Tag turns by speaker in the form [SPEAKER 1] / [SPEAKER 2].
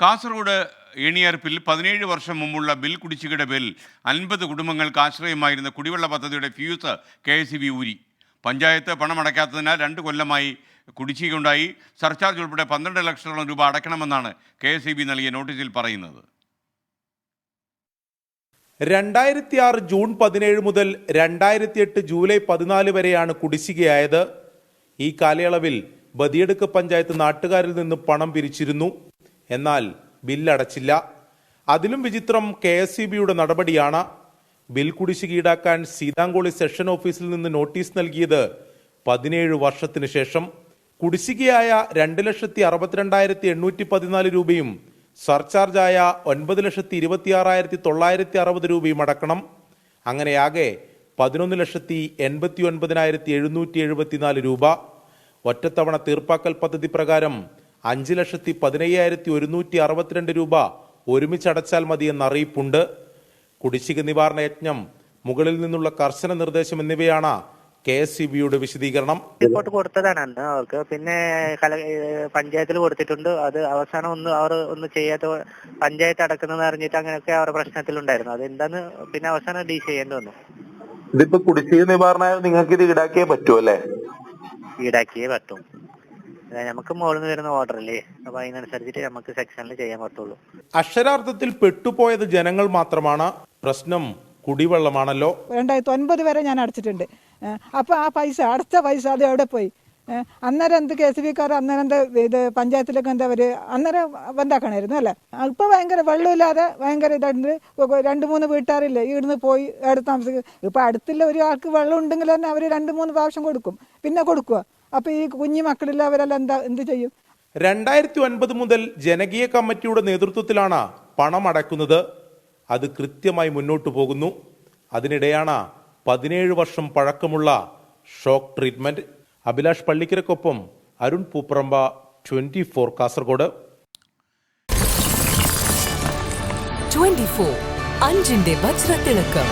[SPEAKER 1] കാസർഗോഡ് ഏണിയാർപ്പിൽ പതിനേഴ് വർഷം മുമ്പുള്ള ബിൽ കുടിശ്ശികയുടെ പേരിൽ അൻപത് കുടുംബങ്ങൾക്ക് ആശ്രയമായിരുന്ന കുടിവെള്ള പദ്ധതിയുടെ ഫ്യൂസ് കെ എസ് ബി ഊരി. പഞ്ചായത്ത് പണമടയ്ക്കാത്തതിനാൽ രണ്ട് കൊല്ലമായി കുടിശ്ശികയുണ്ടായി. സർചാർജ് ഉൾപ്പെടെ പന്ത്രണ്ട് ലക്ഷത്തോളം രൂപ അടയ്ക്കണമെന്നാണ് കെ എസ് ബി നൽകിയ നോട്ടീസിൽ പറയുന്നത്.
[SPEAKER 2] രണ്ടായിരത്തി ആറ് ജൂൺ പതിനേഴ് മുതൽ രണ്ടായിരത്തി എട്ട് ജൂലൈ പതിനാല് വരെയാണ് കുടിശ്ശികയായത്. ഈ കാലയളവിൽ ബദിയടുക്ക് പഞ്ചായത്ത് നാട്ടുകാരിൽ നിന്ന് പണം പിരിച്ചിരുന്നു. എന്നാൽ ബില്ലടച്ചില്ല. അതിലും വിചിത്രം കെ എസ് ഇ ബിയുടെ നടപടിയാണ്. ബിൽ കുടിശ്ശിക ഈടാക്കാൻ സീതാങ്കോളി സെഷൻ ഓഫീസിൽ നിന്ന് നോട്ടീസ് നൽകിയത് പതിനേഴ് വർഷത്തിനു ശേഷം. കുടിശ്ശികയായ രണ്ട് ലക്ഷത്തി അറുപത്തിരണ്ടായിരത്തി എണ്ണൂറ്റി പതിനാല് രൂപയും സർചാർജായ ഒൻപത് ലക്ഷത്തി ഇരുപത്തിയാറായിരത്തി തൊള്ളായിരത്തി അറുപത് രൂപയും അടക്കണം. അങ്ങനെയാകെ പതിനൊന്ന് ലക്ഷത്തി എൺപത്തി ഒൻപതിനായിരത്തി എഴുന്നൂറ്റി എഴുപത്തിനാല് രൂപ. ഒറ്റത്തവണ തീർപ്പാക്കൽ പദ്ധതി പ്രകാരം അഞ്ച് ലക്ഷത്തി പതിനയ്യായിരത്തി ഒരുന്നൂറ്റി അറുപത്തിരണ്ട് രൂപ ഒരുമിച്ചടച്ചാൽ മതിയെന്ന അറിയിപ്പുണ്ട് കുടിശ്ശിക നിവാരണ യജ്ഞം മുകളിൽ നിന്നുള്ള കർശന നിർദ്ദേശം എന്നിവയാണ് കെ എസ് സി ബിയുടെ വിശദീകരണം.
[SPEAKER 3] റിപ്പോർട്ട് കൊടുത്തതാണ് അന്ന് അവർക്ക്. പിന്നെ കല പഞ്ചായത്തിൽ കൊടുത്തിട്ടുണ്ട്. അത് അവസാനം ഒന്ന് അവർ ഒന്നും ചെയ്യാത്ത പഞ്ചായത്ത് അടക്കുന്നത് അറിഞ്ഞിട്ട് അങ്ങനെയൊക്കെ അവരുടെ പ്രശ്നത്തിലുണ്ടായിരുന്നു. അത് എന്താന്ന് പിന്നെ അവസാനം ഡീൽ ചെയ്യേണ്ടി വന്നു.
[SPEAKER 4] ഇതിപ്പോ കുടിശ്ശിക നിവാരണ നിങ്ങൾക്ക് ഇത് ഈടാക്കിയേ പറ്റൂ അല്ലേ?
[SPEAKER 3] ഈടാക്കിയേ പറ്റും. നമുക്ക് മുകളിൽ വരുന്ന ഓർഡർ അല്ലേ? അപ്പൊ അതിനനുസരിച്ചിട്ട് നമുക്ക് സെക്ഷനിൽ ചെയ്യാൻ പറ്റുള്ളൂ.
[SPEAKER 2] അക്ഷരാർത്ഥത്തിൽ പെട്ടുപോയത് ജനങ്ങൾ മാത്രമാണ്. പ്രശ്നം കുടിവെള്ളമാണല്ലോ.
[SPEAKER 5] രണ്ടായിരത്തി ഒൻപത് വരെ ഞാൻ അടച്ചിട്ടുണ്ട്. അപ്പോൾ ആ പൈസ അടച്ച പൈസ അത് എവിടെ പോയി? അന്നേരം എന്ത് കെ എസ് ബിക്കാർ അന്നേരം എന്താ ഇത് പഞ്ചായത്തിലൊക്കെ എന്താ അവർ അന്നേരം ബന്ധാക്കണമായിരുന്നു അല്ലേ? ഇപ്പോൾ ഭയങ്കര വെള്ളമില്ലാതെ ഭയങ്കര ഇതുണ്ട് ഇപ്പൊ രണ്ട് മൂന്ന് വീട്ടുകാരില്ലേ ഇവിടുന്ന് പോയി അവിടെ താമസിക്കും ഇപ്പോൾ അടുത്തുള്ള ഒരാൾക്ക് വെള്ളം ഉണ്ടെങ്കിൽ തന്നെ അവർ രണ്ട് മൂന്ന് പ്രാവശ്യം കൊടുക്കും. പിന്നെ കൊടുക്കുക അപ്പോൾ ഈ കുഞ്ഞു മക്കളില്ല അവരെല്ലാം എന്താ എന്ത് ചെയ്യും?
[SPEAKER 2] രണ്ടായിരത്തി ഒൻപത് മുതൽ ജനകീയ കമ്മിറ്റിയുടെ നേതൃത്വത്തിലാണ് പണം അടക്കുന്നത്. അത് കൃത്യമായി മുന്നോട്ട് പോകുന്നു. അതിനിടെയാണ് പതിനേഴ് വർഷം പഴക്കമുള്ള ഷോക്ക് ട്രീറ്റ്മെന്റ്. അഭിലാഷ് പള്ളിക്കരക്കൊപ്പം അരുൺ പൂപ്പറമ്പ ട്വന്റി ഫോർ കാസർഗോഡ്.
[SPEAKER 6] 24 അഞ്ചിന്റെ വജ്രത്തിളക്കം.